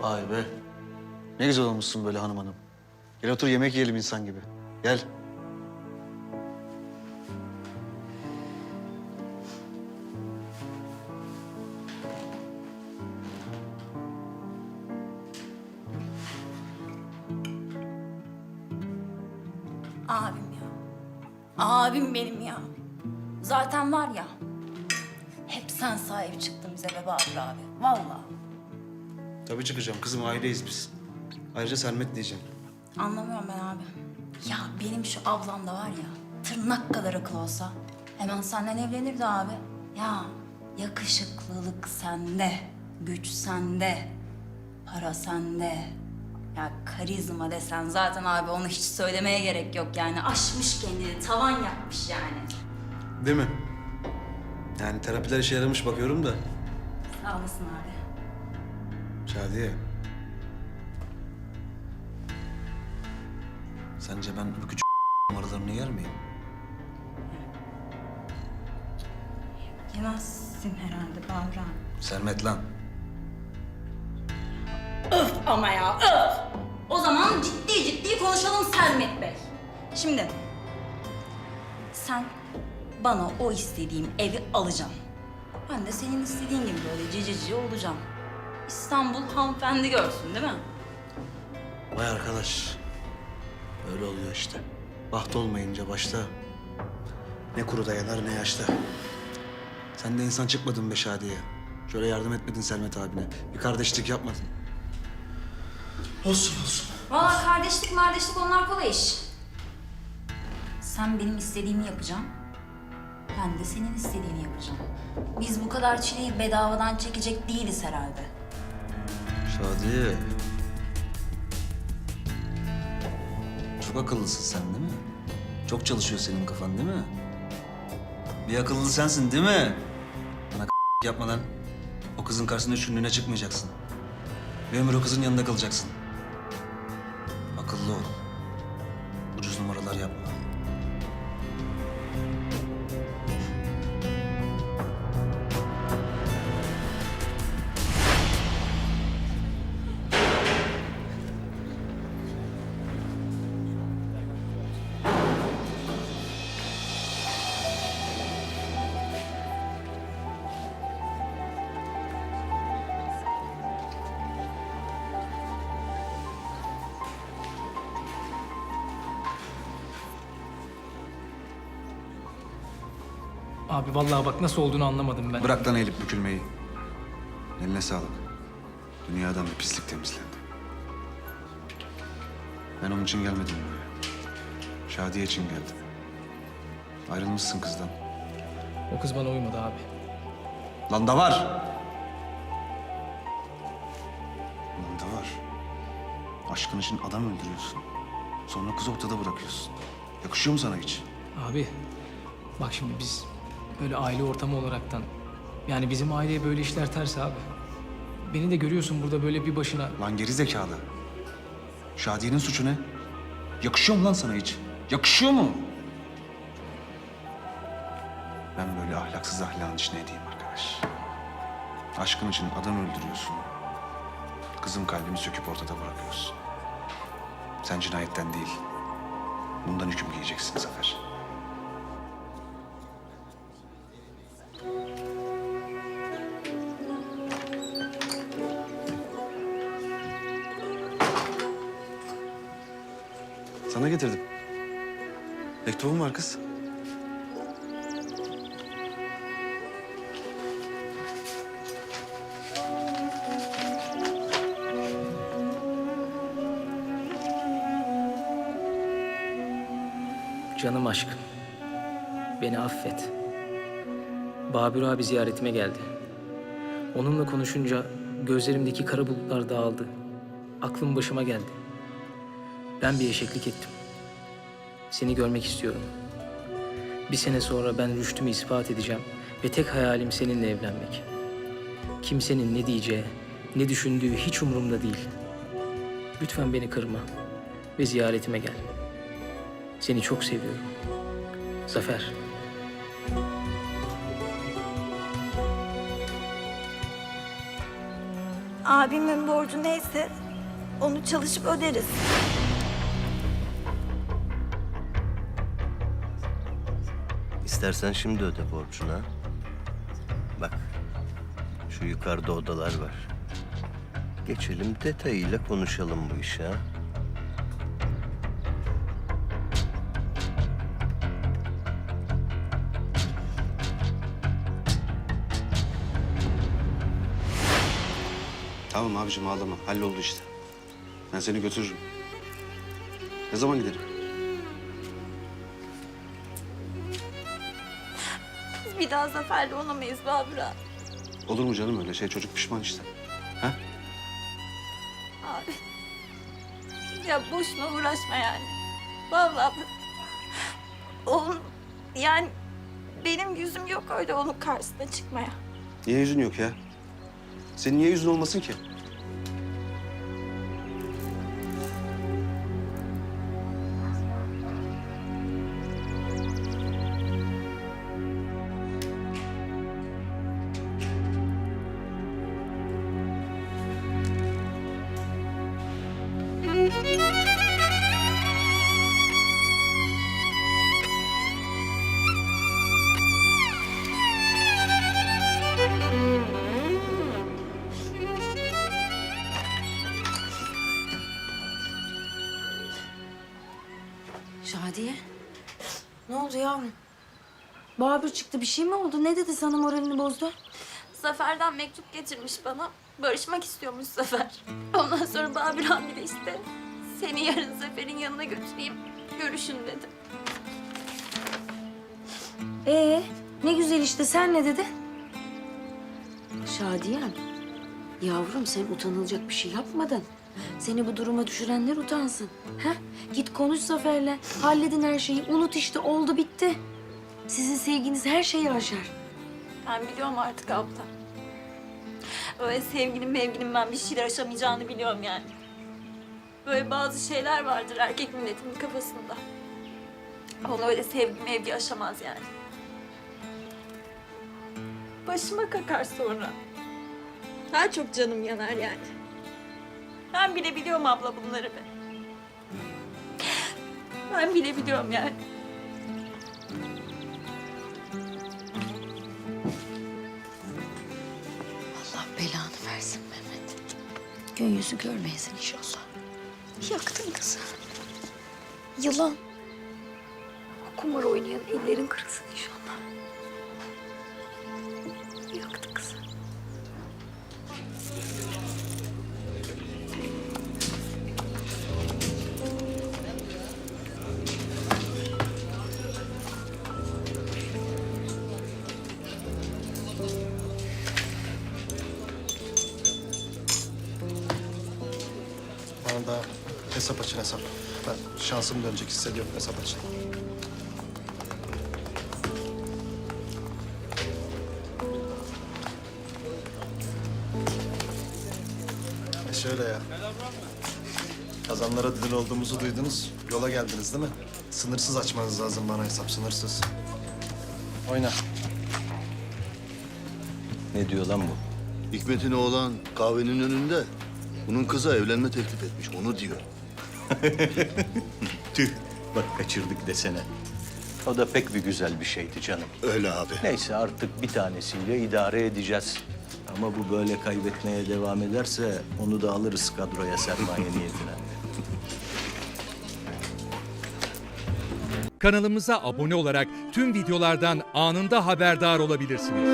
Vay be. Ne güzel olmuşsun böyle hanım hanım. Gel otur yemek yiyelim insan gibi. Gel. Abim ya. Abim benim ya. Zaten var ya. Hep sen sahip çıktın bize be Bahadır abi. Vallahi. Tabii çıkacağım kızım aileyiz biz. Ayrıca Sermet diyeceğim. Anlamıyorum ben abi. Ya benim şu ablam da var ya. Tırnak kadar akıl olsa. Hemen senden evlenirdi abi. Ya yakışıklılık sende. Güç sende. Para sende. Ya karizma desen zaten abi onu hiç söylemeye gerek yok yani. Aşmış kendini, tavan yapmış yani. Değil mi? Yani terapiler işe yaramış bakıyorum da. Sağ olasın abi. Şadiye. Sence ben bu küçük numaralarını yer miyim? Yemezsin herhalde Bahran. Sermet lan. Öf ama ya öf. O zaman ciddi ciddi konuşalım Sermet Bey. Şimdi sen bana o istediğim evi alacaksın. Ben de senin istediğin gibi böyle cici cici olacağım. İstanbul hanımefendi görsün değil mi? Vay arkadaş. Öyle oluyor işte. Baht olmayınca başta ne kuru dayanar ne yaşta. Sen de insan çıkmadın be Şadiye. Şöyle yardım etmedin Sermet abine. Bir kardeşlik yapmadın. Olsun olsun. Valla kardeşlik kardeşlik onlar kolay iş. Sen benim istediğimi yapacaksın. Ben de senin istediğini yapacağım. Biz bu kadar çileyi bedavadan çekecek değiliz herhalde. Şadiye. Çok akıllısın sen değil mi? Çok çalışıyor senin kafan değil mi? Bir akıllı sensin değil mi? Bana yapmadan o kızın karşısında şunluğuna çıkmayacaksın. Bir ömür o kızın yanında kalacaksın. Akıllı ol. Ucuz numaralar yapma. Abi vallahi bak nasıl olduğunu anlamadım ben. Bırak lan eğilip bükülmeyi. Eline sağlık. Dünyadan bir pislik temizlendi. Ben onun için gelmedim buraya. Şadiye için geldim. Ayrılmışsın kızdan. O kız bana uymadı abi. Lan da var. Lan da var. Aşkın için adam öldürüyorsun. Sonra kız ortada bırakıyorsun. Yakışıyor mu sana hiç? Abi bak şimdi biz böyle aile ortamı olaraktan yani bizim aileye böyle işler ters abi. Beni de görüyorsun burada böyle bir başına. Lan geri zekalı. Şadiye'nin suçu ne? Yakışıyor mu lan sana hiç? Yakışıyor mu? Ben böyle ahlaksız ahlakın içine edeyim arkadaş. Aşkın için adam öldürüyorsun. Kızın kalbini söküp ortada bırakıyorsun. Sen cinayetten değil, bundan hüküm giyeceksin Zafer. Getirdim. Mektubum var kız. Canım aşkım. Beni affet. Babür abi ziyaretime geldi. Onunla konuşunca gözlerimdeki kara bulutlar dağıldı. Aklım başıma geldi. Ben bir eşeklik ettim. Seni görmek istiyorum. Bir sene sonra ben rüştümü ispat edeceğim ve tek hayalim seninle evlenmek. Kimsenin ne diyeceği, ne düşündüğü hiç umurumda değil. Lütfen beni kırma ve ziyaretime gel. Seni çok seviyorum. Zafer. Abimin borcu neyse onu çalışıp öderiz. İstersen şimdi öde borcunu. Bak, şu yukarıda odalar var. Geçelim detayıyla konuşalım bu işi ha. Tamam abicim ağlama. Halloldu işte. Ben seni götürürüm. Ne zaman gidelim? Bir daha zaferle olamayız Babür abi. Olur mu canım öyle şey? Çocuk pişman işte. Ha? Abi. Ya boşuna uğraşma yani. Vallahi bu- onun yani benim yüzüm yok öyle onun karşısına çıkmaya. Niye yüzün yok ya? Senin niye yüzün olmasın ki? Şadiye. Ne oldu yavrum? Babür çıktı bir şey mi oldu? Ne dedi sana moralini bozdu? Zafer'den mektup getirmiş bana. Barışmak istiyormuş Zafer. Ondan sonra Babür abi de işte seni yarın Zafer'in yanına götüreyim. Görüşün dedi. Ee, ne güzel işte sen ne dedi? Şadiyem, yavrum sen utanılacak bir şey yapmadın. Seni bu duruma düşürenler utansın. Ha? Git konuş Zafer'le. Halledin her şeyi. Unut işte oldu bitti. Sizin sevginiz her şeyi aşar. Ben biliyorum artık abla. Öyle sevgilim mevgilim ben bir şeyler aşamayacağını biliyorum yani. Böyle bazı şeyler vardır erkek milletinin kafasında. Onu öyle sevgi mevgi aşamaz yani. Başıma kakar sonra. Daha çok canım yanar yani. Ben bile biliyorum abla bunları be. Ben bile biliyorum yani. Allah belanı versin Mehmet. Gün yüzü görmeyesin inşallah. Yaktın kızı. Yılan. Kumar oynayan ellerin kırılsın inşallah. Bana da hesap açın hesap. Ben şansım dönecek hissediyorum hesap açın. E şöyle ya. Kazanlara dilin olduğumuzu duydunuz. Yola geldiniz değil mi? Sınırsız açmanız lazım bana hesap, sınırsız. Oyna. Ne diyor lan bu? Hikmet'in oğlan kahvenin önünde. Bunun kıza evlenme teklif etmiş. Onu diyor. Tüh, bak kaçırdık desene. O da pek bir güzel bir şeydi canım. Öyle abi. Neyse artık bir tanesiyle idare edeceğiz. Ama bu böyle kaybetmeye devam ederse onu da alırız kadroya sermaye niyetine. Kanalımıza abone olarak tüm videolardan anında haberdar olabilirsiniz.